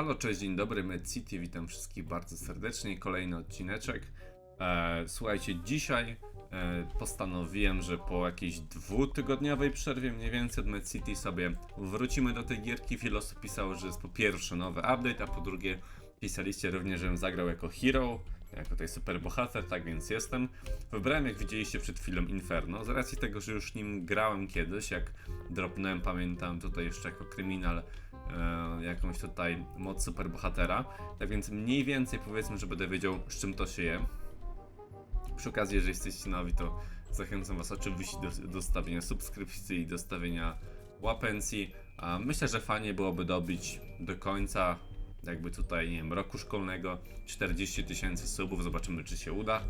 Halo, cześć, dzień dobry, Med City, witam wszystkich bardzo serdecznie, kolejny odcineczek. E, słuchajcie, dzisiaj e, postanowiłem, że po jakiejś dwutygodniowej przerwie mniej więcej od Med City sobie wrócimy do tej gierki. Wiele osób pisało, że jest po pierwsze nowy update, a po drugie pisaliście również, żebym zagrał jako hero, jako tutaj super bohater, tak więc jestem. Wybrałem, jak widzieliście przed chwilą, Inferno, z racji tego, że już nim grałem kiedyś, jak dropnąłem, pamiętam tutaj jeszcze jako kryminal e, jakąś tutaj moc superbohatera. Tak więc mniej więcej powiedzmy, że będę wiedział z czym to się je. Przy okazji, jeżeli jesteście nowi, to zachęcam Was oczywiście do, do stawienia subskrypcji i do stawienia łapencji. A myślę, że fajnie byłoby dobić do końca jakby tutaj, nie wiem, roku szkolnego 40 tysięcy subów, zobaczymy czy się uda.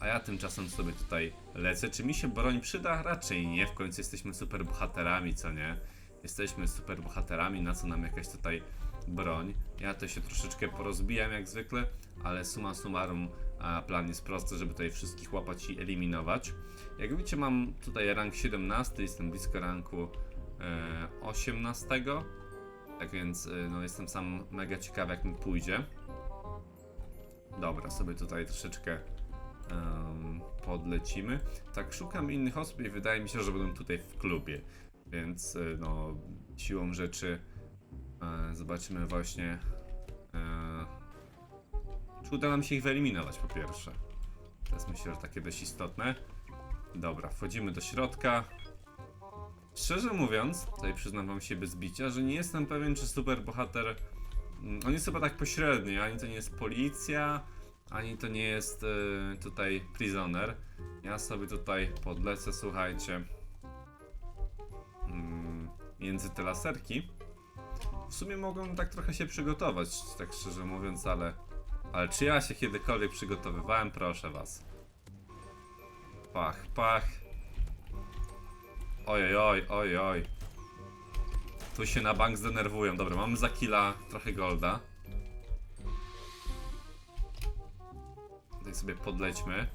A ja tymczasem sobie tutaj lecę. Czy mi się broń przyda? Raczej nie. W końcu jesteśmy super bohaterami, co nie? Jesteśmy super bohaterami, na co nam jakaś tutaj broń. Ja to się troszeczkę porozbijam jak zwykle, ale summa summarum plan jest prosty, żeby tutaj wszystkich łapać i eliminować. Jak widzicie mam tutaj rank 17, jestem blisko ranku e, 18. Tak więc e, no, jestem sam mega ciekawy jak mi pójdzie. Dobra, sobie tutaj troszeczkę em, podlecimy. Tak, szukam innych osób i wydaje mi się, że będą tutaj w klubie. Więc y, no, siłą rzeczy e, zobaczymy właśnie, e, czy uda nam się ich wyeliminować po pierwsze. To jest myślę, że takie dość istotne. Dobra, wchodzimy do środka. Szczerze mówiąc, tutaj przyznam wam się bez bicia, że nie jestem pewien, czy super bohater. mm, On jest chyba tak pośredni, ani to nie jest policja, ani to nie jest y, tutaj prisoner. Ja sobie tutaj podlecę, słuchajcie między te laserki. W sumie mogłem tak trochę się przygotować, tak szczerze mówiąc, ale. Ale czy ja się kiedykolwiek przygotowywałem? Proszę was. Pach, pach. Oj, oj, oj, oj. Tu się na bank zdenerwują. Dobra, mamy za killa trochę golda. Tutaj sobie podlećmy.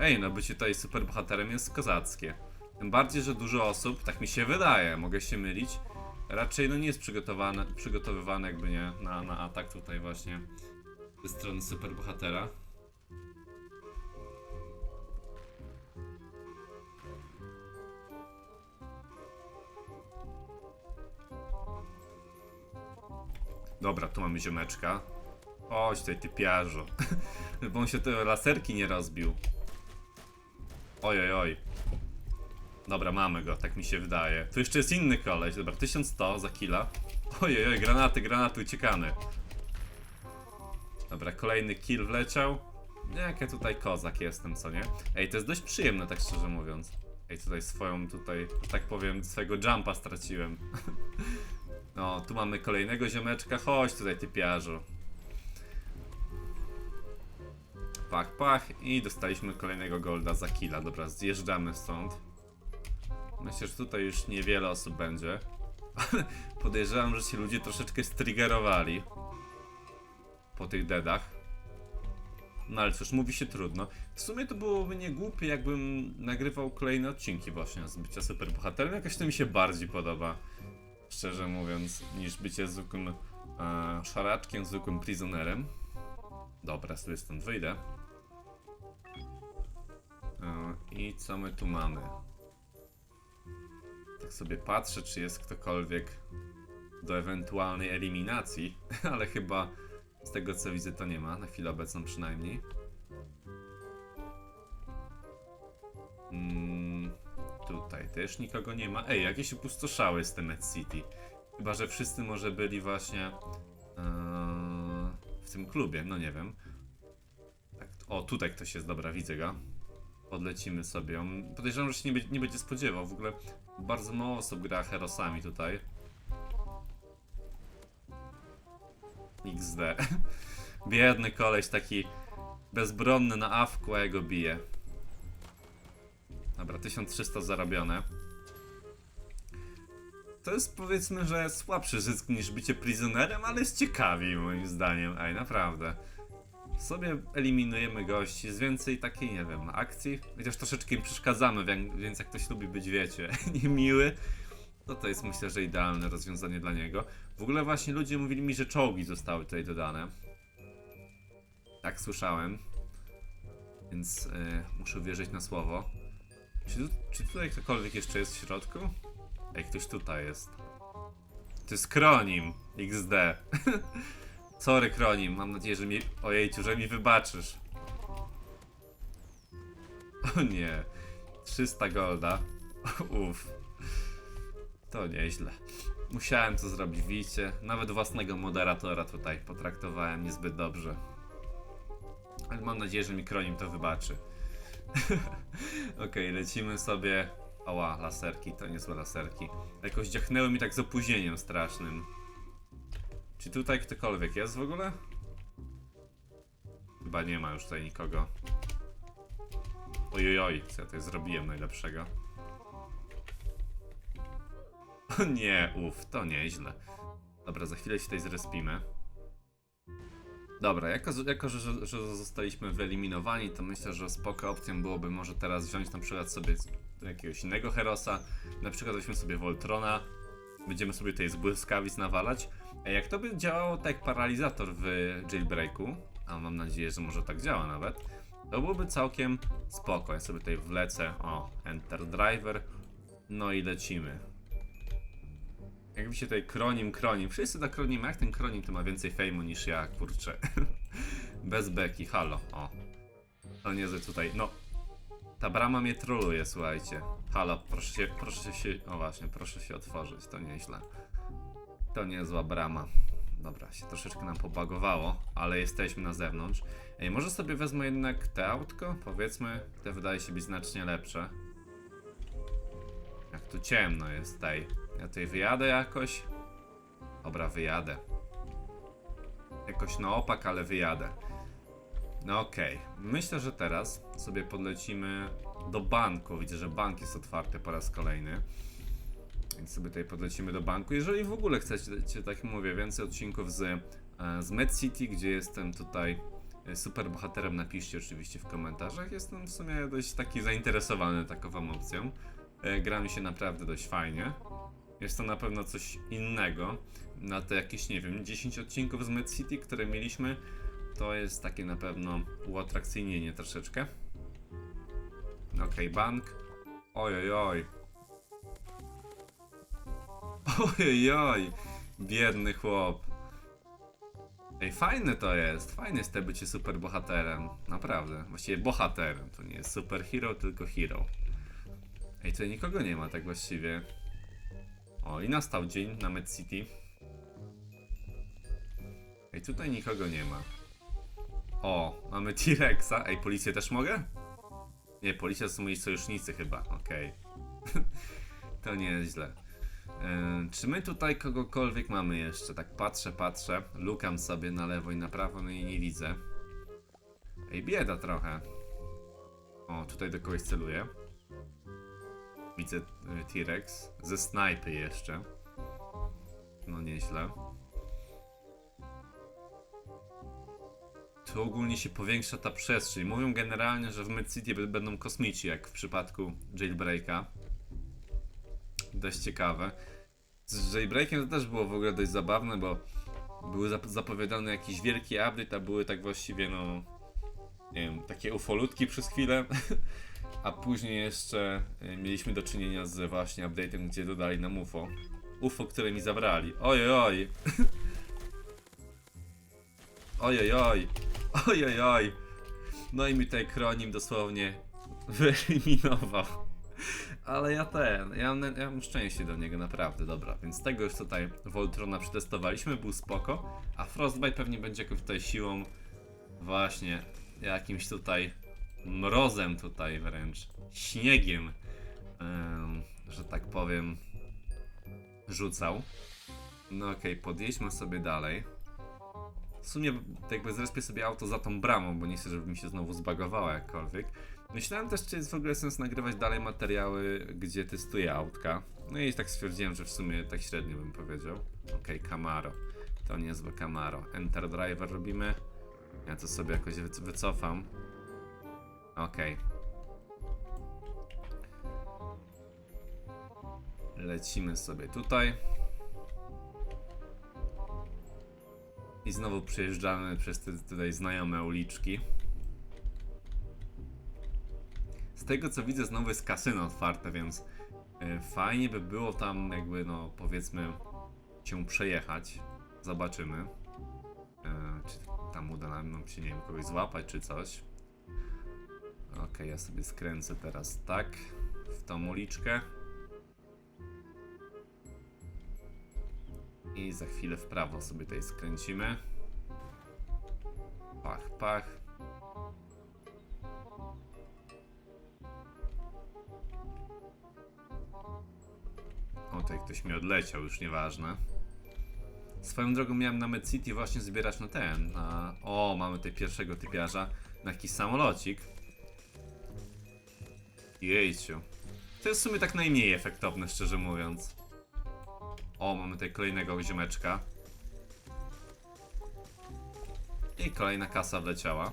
Ej, no bycie tutaj superbohaterem jest kozackie. Tym bardziej, że dużo osób, tak mi się wydaje, mogę się mylić, raczej no nie jest przygotowane, przygotowywane jakby nie na, na atak tutaj właśnie ze strony superbohatera. Dobra, tu mamy ziomeczka. Chodź tutaj typiarzu. Bo on się te laserki nie rozbił. Oj, oj, oj. Dobra, mamy go, tak mi się wydaje. Tu jeszcze jest inny koleś, dobra, 1100 za killa. Ojej, oj, granaty, granaty, uciekamy. Dobra, kolejny kill wleciał. Jak ja tutaj kozak jestem, co nie? Ej, to jest dość przyjemne, tak szczerze mówiąc. Ej, tutaj swoją, tutaj, tak powiem, swojego jumpa straciłem. No, tu mamy kolejnego ziomeczka, chodź tutaj typiarzu. Pach, pach i dostaliśmy kolejnego golda za killa. Dobra, zjeżdżamy stąd. Myślę, że tutaj już niewiele osób będzie. Podejrzewam, że się ludzie troszeczkę striggerowali po tych deadach. No ale cóż, mówi się trudno. W sumie to byłoby nie głupie, jakbym nagrywał kolejne odcinki właśnie z bycia superbohaterem. Jakoś to mi się bardziej podoba, szczerze mówiąc, niż bycie zwykłym e, szaraczkiem, zwykłym prisonerem. Dobra, sobie stąd wyjdę. E, I co my tu mamy? Tak sobie patrzę, czy jest ktokolwiek do ewentualnej eliminacji, ale chyba z tego co widzę to nie ma, na chwilę obecną przynajmniej. Mm, tutaj też nikogo nie ma. Ej, jakieś opustoszały z tym Med City. Chyba, że wszyscy może byli właśnie eee, w tym klubie, no nie wiem. Tak, o, tutaj ktoś jest, dobra, widzę go. Podlecimy sobie. Podejrzewam, że się nie, nie będzie spodziewał. W ogóle bardzo mało osób gra herosami tutaj. XD. Biedny koleś taki bezbronny na awku, a ja go bije. Dobra, 1300 zarobione. To jest powiedzmy, że słabszy zysk niż bycie prisonerem, ale jest ciekawiej moim zdaniem. Ej, naprawdę. Sobie eliminujemy gości, jest więcej takiej, nie wiem, akcji. Chociaż troszeczkę im przeszkadzamy, więc jak ktoś lubi być, wiecie, niemiły, No to jest myślę, że idealne rozwiązanie dla niego. W ogóle właśnie ludzie mówili mi, że czołgi zostały tutaj dodane. Tak słyszałem. Więc e, muszę wierzyć na słowo. Czy, czy tutaj ktokolwiek jeszcze jest w środku? Ej, ktoś tutaj jest. To jest Kronim XD. Sorry Kronim, mam nadzieję, że mi... Ojejciu, że mi wybaczysz. O nie. 300 golda. Uff. To nieźle. Musiałem to zrobić, widzicie? Nawet własnego moderatora tutaj potraktowałem niezbyt dobrze. Ale mam nadzieję, że mi Kronim to wybaczy. Okej, lecimy sobie. Oła, laserki, to niezłe laserki. Jakoś dziachnęły mi tak z opóźnieniem strasznym. Czy tutaj ktokolwiek jest w ogóle? Chyba nie ma już tutaj nikogo. Ojojoj, co ja tutaj zrobiłem najlepszego? O nie, uff, to nieźle. Dobra, za chwilę się tutaj zrespimy. Dobra, jako, jako że, że, zostaliśmy wyeliminowani, to myślę, że spoko opcją byłoby może teraz wziąć na przykład sobie jakiegoś innego Herosa. Na przykład weźmy sobie Voltrona. Będziemy sobie tutaj z błyskawic nawalać. Jak to by działało tak jak paralizator w jailbreaku, a mam nadzieję, że może tak działa nawet, to byłoby całkiem spoko. Ja sobie tutaj wlecę, o, Enter Driver, no i lecimy. Jakby się tutaj kronim, kronim. Wszyscy tak kronimy, jak ten kronim to ma więcej fejmu niż ja, kurczę. Bez beki, halo, o. To niezły tutaj, no. Ta brama mnie troluje, słuchajcie. Halo, proszę się, proszę się, o właśnie, proszę się otworzyć, to nieźle. To niezła brama. Dobra, się troszeczkę nam pobagowało, ale jesteśmy na zewnątrz. Ej, może sobie wezmę jednak te autko? Powiedzmy, te wydaje się być znacznie lepsze. Jak tu ciemno jest tej. Ja tutaj wyjadę jakoś. Dobra, wyjadę. Jakoś na opak, ale wyjadę. No okej. Myślę, że teraz sobie podlecimy do banku. Widzę, że bank jest otwarty po raz kolejny. Więc sobie tutaj podlecimy do banku. Jeżeli w ogóle chcecie, tak mówię, więcej odcinków z, e, z Med City, gdzie jestem tutaj e, super bohaterem, napiszcie oczywiście w komentarzach. Jestem w sumie dość taki zainteresowany takową opcją. E, Gra mi się naprawdę dość fajnie. Jest to na pewno coś innego. Na te jakieś, nie wiem, 10 odcinków z Med City, które mieliśmy, to jest takie na pewno uatrakcyjnienie troszeczkę. Okej, bank. Oj, oj, oj. Oj, oj, biedny chłop. Ej, fajne to jest. Fajne jest te bycie super bohaterem. Naprawdę. Właściwie bohaterem. To nie jest superhero, tylko hero. Ej, tutaj nikogo nie ma tak właściwie. O, i nastał dzień na Med City. Ej, tutaj nikogo nie ma. O, mamy T-Rexa. Ej, policję też mogę? Nie, policja to są moi sojusznicy chyba. Okej. to nieźle. Yy, czy my tutaj kogokolwiek mamy jeszcze? Tak patrzę, patrzę. Lukam sobie na lewo i na prawo, no i nie widzę. Ej, bieda trochę. O, tutaj do kogoś celuję. Widzę y, T-Rex. Ze snajpy jeszcze. No nieźle. Tu ogólnie się powiększa ta przestrzeń. Mówią generalnie, że w Med City będą kosmici, jak w przypadku Jailbreaka. Dość ciekawe. Z Jailbreakiem to też było w ogóle dość zabawne, bo były zap- zapowiadane jakiś wielki update, a były tak właściwie, no... Nie wiem, takie ufolutki przez chwilę. A później jeszcze y, mieliśmy do czynienia z właśnie update'em, gdzie dodali nam UFO. UFO, które mi zabrali. Oj, oj, oj. Oj, oj, oj. No i mi tutaj Kronim dosłownie wyeliminował. Ale ja ten, ja, mam- ja mam szczęście do niego, naprawdę, dobra. Więc tego już tutaj Voltrona przetestowaliśmy, był spoko. A Frostbite pewnie będzie jakąś tutaj siłą, właśnie, jakimś tutaj mrozem tutaj wręcz, śniegiem, em, że tak powiem, rzucał. No okej, podjedźmy sobie dalej. W sumie tak jakby zrespię sobie auto za tą bramą, bo nie chcę, żeby mi się znowu zbagowało jakkolwiek. Myślałem też, czy jest w ogóle sens nagrywać dalej materiały, gdzie testuję autka. No i tak stwierdziłem, że w sumie tak średnio bym powiedział. Okej, Camaro. To niezłe Camaro. Enter Driver robimy. Ja to sobie jakoś wyc- wycofam. Okej. Lecimy sobie tutaj. I znowu przejeżdżamy przez te tutaj znajome uliczki. Z tego co widzę, znowu jest kasyno otwarte, więc e, fajnie by było tam, jakby, no powiedzmy, się przejechać. Zobaczymy. E, czy tam uda nam się, nie wiem, kogoś złapać, czy coś. Okej, ja sobie skręcę teraz tak w tą uliczkę. I za chwilę w prawo sobie tutaj skręcimy. Pach, pach. Ktoś mi odleciał, już nieważne. Swoją drogą miałem na Med City właśnie zbierać na ten, na... O, mamy tutaj pierwszego typiarza, na jakiś samolocik. Jejciu. To jest w sumie tak najmniej efektowne, szczerze mówiąc. O, mamy tutaj kolejnego ziomeczka. I kolejna kasa wleciała.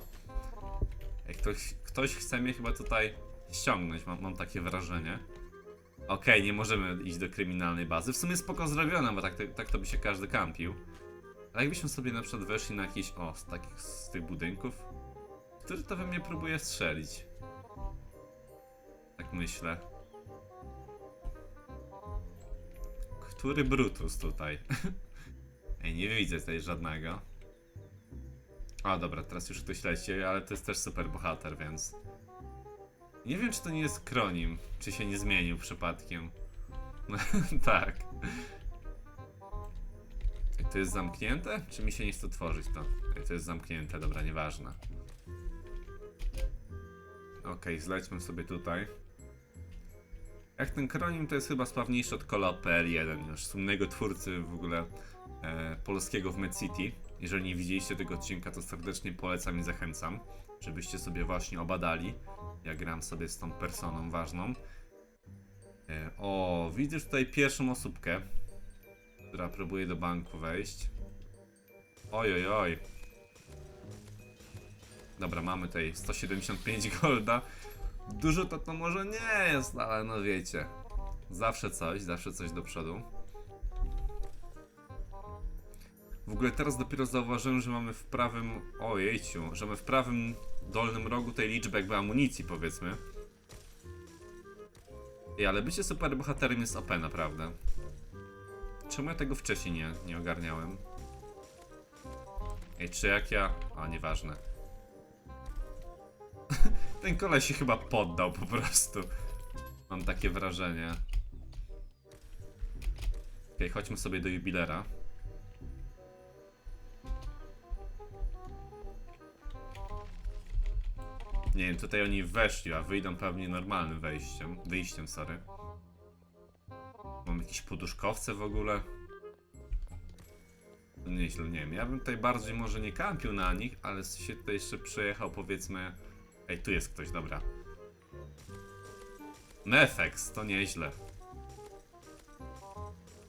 Ktoś, ktoś chce mnie chyba tutaj ściągnąć, mam, mam takie wrażenie. Okej, nie możemy iść do kryminalnej bazy. W sumie spoko zrobione, bo tak, tak, tak to by się każdy kampił. Ale jakbyśmy sobie na przykład weszli na jakiś, o, z takich, z tych budynków, który to we mnie próbuje strzelić. Tak myślę. Który Brutus tutaj? Ej, nie widzę tutaj żadnego. A dobra, teraz już ktoś leci, ale to jest też super bohater, więc... Nie wiem, czy to nie jest Kronim, czy się nie zmienił przypadkiem. tak. Ej, to jest zamknięte? Czy mi się nie chce otworzyć to? Ej, to jest zamknięte, dobra, nieważne. Okej, zlećmy sobie tutaj. Jak ten Kronim to jest chyba sprawniejszy od Cola PL1, już słynnego twórcy w ogóle e, polskiego w Med City. Jeżeli nie widzieliście tego odcinka, to serdecznie polecam i zachęcam, żebyście sobie właśnie obadali. Ja gram sobie z tą personą ważną. E, o, widzisz tutaj pierwszą osóbkę, która próbuje do banku wejść. Oj, oj, oj. Dobra, mamy tutaj 175 golda. Dużo to, to może nie jest, ale no wiecie. Zawsze coś, zawsze coś do przodu. W ogóle teraz dopiero zauważyłem, że mamy w prawym... Ojejciu, że mamy w prawym dolnym rogu tej liczby jakby amunicji, powiedzmy. Ej, ale bycie super bohaterem jest OP, naprawdę. Czemu ja tego wcześniej nie, nie ogarniałem? Ej, czy jak ja... A, nieważne. Ten koleś się chyba poddał po prostu. Mam takie wrażenie. Okej, chodźmy sobie do jubilera. Nie wiem, tutaj oni weszli, a wyjdą pewnie normalnym wejściem. Wyjściem, sorry. Mam jakieś poduszkowce w ogóle. No Nieźle, nie wiem. Ja bym tutaj bardziej może nie kampił na nich, ale się tutaj jeszcze przejechał, powiedzmy. Ej, tu jest ktoś, dobra. Nefex, to nieźle.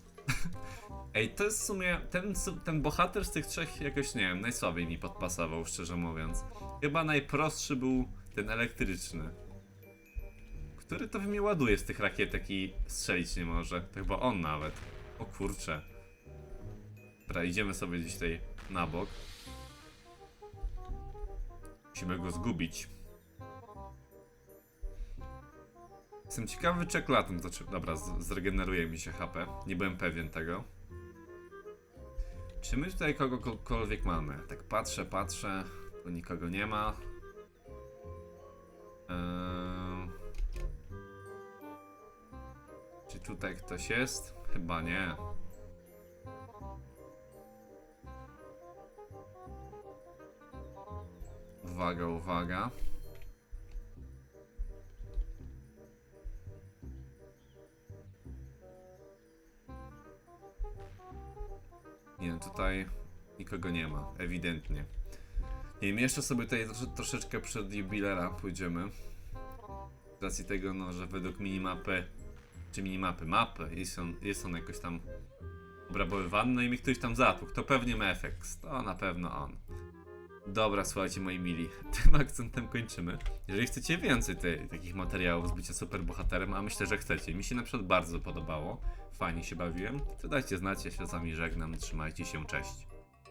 Ej, to jest w sumie. Ten, ten bohater z tych trzech jakoś nie wiem, najsłabiej mi podpasował, szczerze mówiąc. Chyba najprostszy był ten elektryczny. Który to mnie ładuje z tych rakietek i strzelić nie może. To chyba on nawet. O kurcze. Dobra, idziemy sobie gdzieś tutaj na bok. Musimy go zgubić. Jestem ciekawy, czy latem to czy... Dobra, zregeneruje mi się HP. Nie byłem pewien tego. Czy my tutaj kogokolwiek mamy? Tak patrzę, patrzę. Tu nikogo nie ma. Eee... Czy tutaj ktoś jest? Chyba nie. Uwaga, uwaga. Nie, tutaj nikogo nie ma, ewidentnie. Wiem, jeszcze sobie tutaj trosze, troszeczkę przed jubilera pójdziemy. Z racji tego, no, że według minimapy, czy minimapy, mapy, jest on, jest on jakoś tam obrabowywany, no i mi ktoś tam zatłukł. To pewnie Mefex, to na pewno on. Dobra, słuchajcie moi mili, tym akcentem kończymy. Jeżeli chcecie więcej te, takich materiałów z bycia superbohaterem, a myślę, że chcecie, mi się na przykład bardzo podobało, fajnie się bawiłem, to dajcie znać, ja się z wami żegnam, trzymajcie się, cześć.